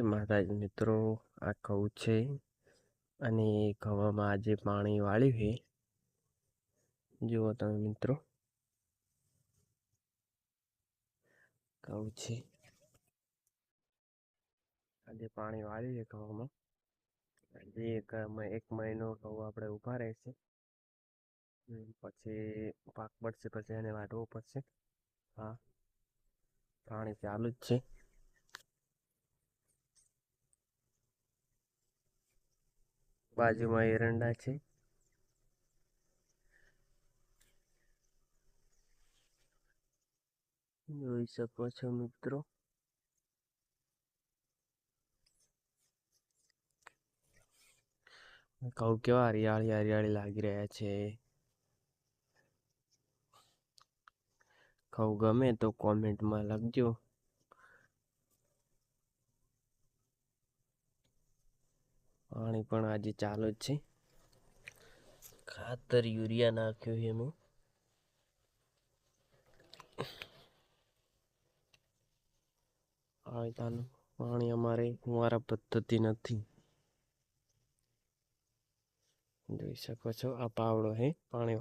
માતાજી મિત્રો આ ઘઉં છે અને ઘવામાં આજે પાણી વાળ્યું છે. જુઓ તમે મિત્રો. ઘઉં છે. આજે પાણી વાળ્યું છે ઘઉંમાં. આજે એક એક મહિનો ઘઉં આપણે ઊભા રહેશે. પછી પાક પડશે પછી એને વાટવો પડશે. હા, પાણી ચાલુ જ છે. બાજુમાં એરંડા છે. જોઈ શકો છો મિત્રો. ઘઉં કેવા હરિયાળી હરિયાળી લાગી રહ્યા છે. કહું ગમે તો કોમેન્ટમાં લખજો. પાણી પણ આજે ચાલુ જ છે. ખાતર યુરિયા નાખ્યું છે એમાં. પાણી પાણી અમારે ફુવારા પદ્ધતિ નથી. જોઈ શકો છો, આ પાવડો હે પાણી